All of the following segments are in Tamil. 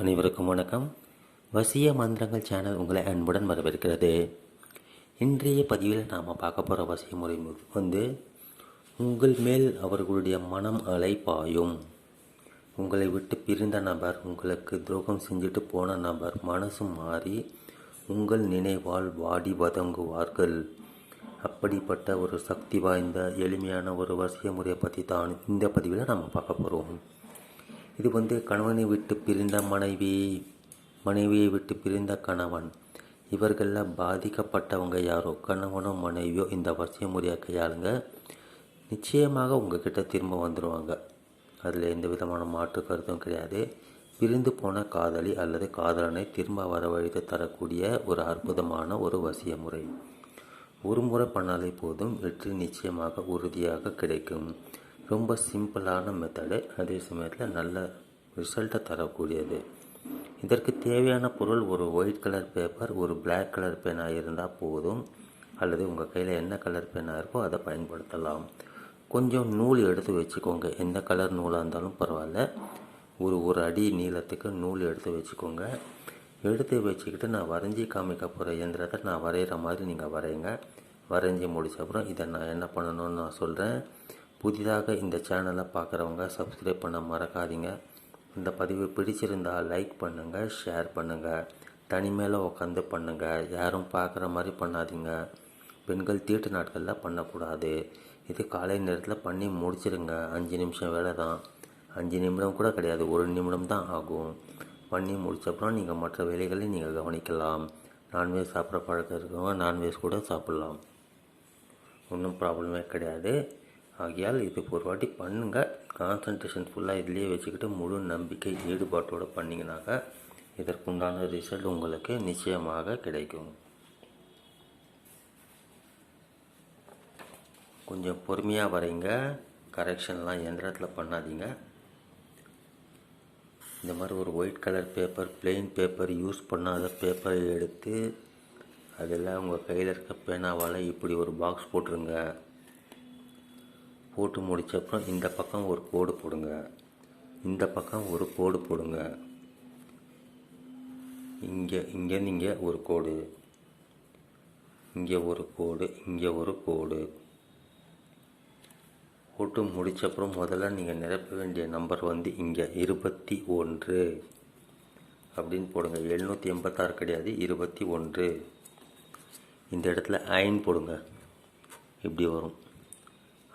அனைவருக்கும் வணக்கம். வசிய மந்திரங்கள் சேனல் உங்களை அன்புடன் வரவேற்கிறது. இன்றைய பதிவில் நாம் பார்க்க போகிற வசிய முறை வந்து உங்கள் மேல் அவர்களுடைய மனம் அலை பாயும். உங்களை விட்டு பிரிந்த நபர் உங்களுக்கு துரோகம் செஞ்சுட்டு போன நபர் மனசு மாறி உங்கள் நினைவால் வாடி வதங்குவார்கள். அப்படிப்பட்ட ஒரு சக்தி வாய்ந்த எளிமையான ஒரு வசிய முறையை பற்றி தான் இந்த பதிவில் நாம் பார்க்க போகிறோம் இது வந்து கணவனை விட்டு பிரிந்த மனைவி மனைவியை விட்டு பிரிந்த கணவன். இவர்களில் பாதிக்கப்பட்டவங்க யாரோ? கணவனோ மனைவியோ? இந்த வசிய முறையை கையாளுங்க. நிச்சயமாக உங்ககிட்ட திரும்ப வந்துடுவாங்க அதில் எந்த விதமான மாற்று கருத்தும் கிடையாது. பிரிந்து போன காதலி அல்லது காதலனை திரும்ப வரவழைத்து தரக்கூடிய ஒரு அற்புதமான ஒரு வசிய முறை ஒரு முறை பண்ணாலே போதும். வெற்றி நிச்சயமாக உறுதியாக கிடைக்கும். ரொம்ப சிம்பிளான மெத்தடு அதே சமயத்தில் நல்ல ரிசல்ட்டை தரக்கூடியது. இதற்கு தேவையான பொருள் ஒரு ஒயிட் கலர் பேப்பர் ஒரு பிளாக் கலர் பேனாக இருந்தால் போதும். அல்லது உங்கள் கையில் என்ன கலர் பேனாக இருக்கோ அதை பயன்படுத்தலாம். கொஞ்சம் நூல் எடுத்து வச்சுக்கோங்க. எந்த கலர் நூலாக இருந்தாலும் பரவாயில்ல. ஒரு ஒரு அடி நீளத்துக்கு நூல் எடுத்து வச்சுக்கோங்க. எடுத்து வச்சுக்கிட்டு நான் வரைஞ்சி காமிக்க போகிற இயந்திரத்தை நான் வரைகிற மாதிரி நீங்கள் வரைங்க வரைஞ்சி முடிச்ச அப்புறம் இதை நான் என்ன பண்ணணும்னு நான் சொல்கிறேன் புதிதாக இந்த சேனலை பார்க்குறவங்க சப்ஸ்கிரைப் பண்ண மறக்காதீங்க. இந்த பதிவு பிடிச்சிருந்தா லைக் பண்ணுங்கள் ஷேர் பண்ணுங்கள் தனிமையில் உட்காந்து பண்ணுங்கள் யாரும் பார்க்குற மாதிரி பண்ணாதீங்க. பெண்கள் தீட்டு நாட்களில் பண்ணக்கூடாது. இது காலை நேரத்தில் பண்ணி முடிச்சிருங்க. அஞ்சு நிமிஷம் வேலை தான். அஞ்சு நிமிடம் கூட கிடையாது. ஒரு நிமிடம் தான் ஆகும். பண்ணி முடிச்சப்புறம் நீங்கள் மற்ற வேலைகளை நீங்கள் கவனிக்கலாம். நான்வெஜ் சாப்பிட்ற பழக்கம் இருக்கவங்க நான்வெஜ் கூட சாப்பிட்லாம். ஒன்றும் ப்ராப்ளமே கிடையாது. ஆகையால் இதுக்கு ஒரு வாட்டி பண்ணுங்கள் கான்சன்ட்ரேஷன் ஃபுல்லாக இதுலேயே வச்சுக்கிட்டு முழு நம்பிக்கை ஈடுபாட்டோடு பண்ணிங்கனாக்கா இதற்குண்டான ரிசல்ட் உங்களுக்கு நிச்சயமாக கிடைக்கும். கொஞ்சம் பொறுமையாக வரைங்க. கரெக்ஷன்லாம் எந்திரத்தில் பண்ணாதீங்க. இந்த மாதிரி ஒரு white colour paper plain paper use பண்ணாத பேப்பரை எடுத்து அதில் உங்கள் கையில் இருக்க பேனாவால் இப்படி ஒரு பாக்ஸ் போட்டுருங்க. போட்டு முடிச்சப்புறம் இந்த பக்கம் ஒரு கோடு போடுங்க. இந்த பக்கம் ஒரு கோடு போடுங்க. இங்கே இங்கே நீங்கள் ஒரு கோடு. இங்கே ஒரு கோடு இங்கே ஒரு கோடு. போட்டு முடிச்சப்புறம் முதல்ல நீங்கள் நிரப்ப வேண்டிய நம்பர் வந்து இங்கே இருபத்தி ஒன்று அப்படின்னு போடுங்க. எழுநூற்றி எண்பத்தாறு கிடையாது இருபத்தி ஒன்று. இந்த இடத்துல அயன் போடுங்க. இப்படி வரும்.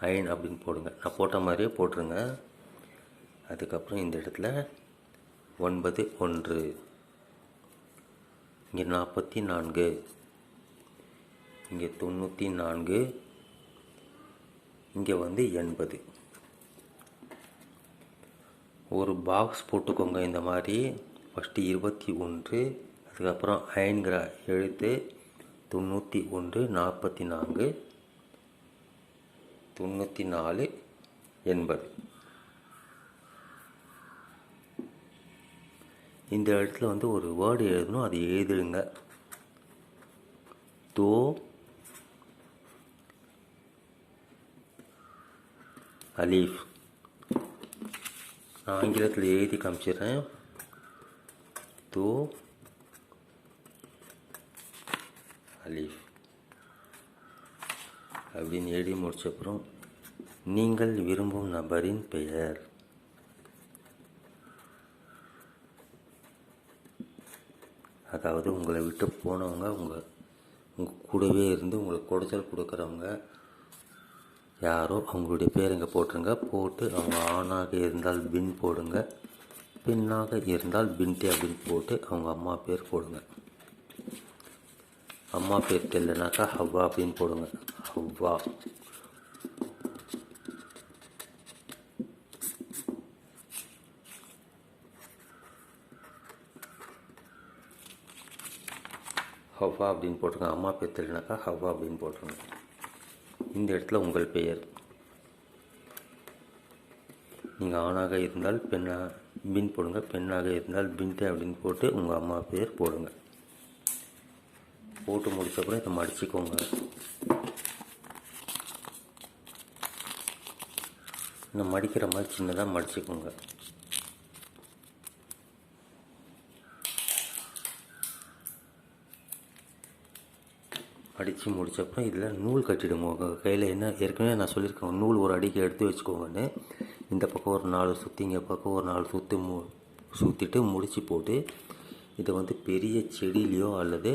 அயன் அப்படின்னு போடுங்க. நான் போட்ட மாதிரியே போட்டுருங்க. அதுக்கப்புறம் இந்த இடத்துல ஒன்பது ஒன்று. இங்கே நாற்பத்தி நான்கு. இங்கே தொண்ணூற்றி நான்கு. இங்கே வந்து எண்பது. ஒரு பாக்ஸ் போட்டுக்கோங்க இந்த மாதிரி. ஃபஸ்ட்டு இருபத்தி ஒன்று அதுக்கப்புறம் அயன்கிற எழுத்து தொண்ணூற்றி ஒன்று நாற்பத்தி நான்கு. தொண்ணூற்றி நாலு எண்பது. இந்த இடத்துல வந்து ஒரு வேர்டு எழுதணும் அது எழுதிடுங்க. தோ அலீஃப். நான் ஆங்கிலத்தில் எழுதி காமிச்சிடுறேன். தோ அலீஃப். அப்படின்னு எழுதி முடிச்சப்புறம் நீங்கள் விரும்பும் நபரின் பெயர். அதாவது உங்களை விட்டு போனவங்க உங்கள் உங்கள் கூடவே இருந்து உங்களுக்கு குடைச்சல் கொடுக்குறவங்க யாரோ அவங்களுடைய பேர் இங்கே போட்டுருங்க. போட்டு அவங்க ஆணாக இருந்தால் பின் போடுங்க. பெண்ணாக இருந்தால் பின்டே அப்படின்னு போட்டு அவங்க அம்மா பேர் போடுங்க. அம்மா பேர் தெரியலனாக்கா ஹவ்வா அப்படின்னு போடுங்க. ஹவ்வா. ஹவ்வா அப்படின்னு போட்டுருங்க. அம்மா பேர் தெரியலனாக்கா ஹவ்வா அப்படின்னு போட்டுருங்க. இந்த இடத்துல உங்கள் பெயர். நீங்கள் ஆணாக இருந்தால் பெண்ணாக பின் போடுங்க. பெண்ணாக இருந்தால் பின்ட்டு அப்படின்னு போட்டு உங்கள் அம்மா பேர் போடுங்க. போட்டு முடிச்சப்பறம் இதை மடிச்சுக்கோங்க. இந்த மடிக்கிற மாதிரி சின்னதாக மடிச்சுக்கோங்க. அடித்து முடித்தப்பறம் இதில் நூல் கட்டிடுங்க. கையில் என்ன ஏற்கனவே நான் சொல்லியிருக்கேன் நூல் ஒரு அடிக்கு எடுத்து வச்சுக்கோங்கன்னு. இந்த பக்கம் ஒரு நாலு சுற்றி இங்கே பக்கம் ஒரு நாலு சுற்றி மு சுற்றிட்டு முடித்து போட்டு இதை வந்து பெரிய செடியிலையோ அல்லது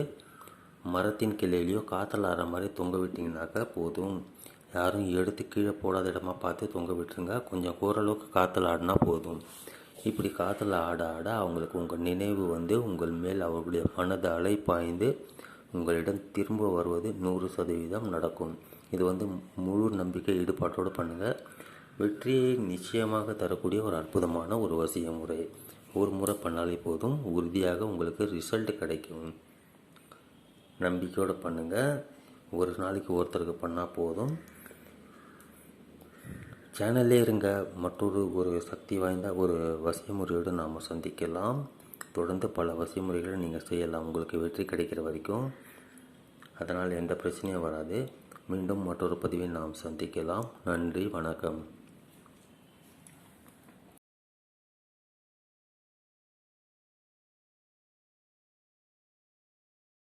மரத்தின் கிளையிலையோ காற்றுல ஆடுற மாதிரி தொங்க விட்டிங்கனாக்கா போதும். யாரும் எடுத்து கீழே போடாத இடமா பார்த்து தொங்க விட்டுருங்க. கொஞ்சம் ஓரளவுக்கு காற்றுல ஆடினா போதும். இப்படி காற்றுல ஆட ஆட அவங்களுக்கு உங்கள் நினைவு வந்து உங்கள் மேல் அவர்களுடைய மனது அலைப்பாய்ந்து உங்களிடம் திரும்ப வருவது நூறு சதவீதம் நடக்கும். இது வந்து முழு நம்பிக்கை ஈடுபாட்டோடு பண்ணுங்கள் வெற்றியை நிச்சயமாக தரக்கூடிய ஒரு அற்புதமான ஒரு வசிய முறை. ஒரு முறை பண்ணாலே போதும். உறுதியாக உங்களுக்கு ரிசல்ட் கிடைக்கும். நம்பிக்கையோடு பண்ணுங்கள் ஒரு நாளைக்கு ஒருத்தருக்கு பண்ணால் போதும். சேனல்லே இருங்க. மற்றொரு ஒரு சக்தி வாய்ந்த ஒரு வசியமுறையோடு நாம் சந்திக்கலாம். தொடர்ந்து பல வசியமுறைகளை நீங்கள் செய்யலாம். உங்களுக்கு வெற்றி கிடைக்கிற வரைக்கும். அதனால் எந்த பிரச்சனையும் வராது. மீண்டும் மற்றொரு பதிவில் நாம் சந்திக்கலாம். நன்றி. வணக்கம்.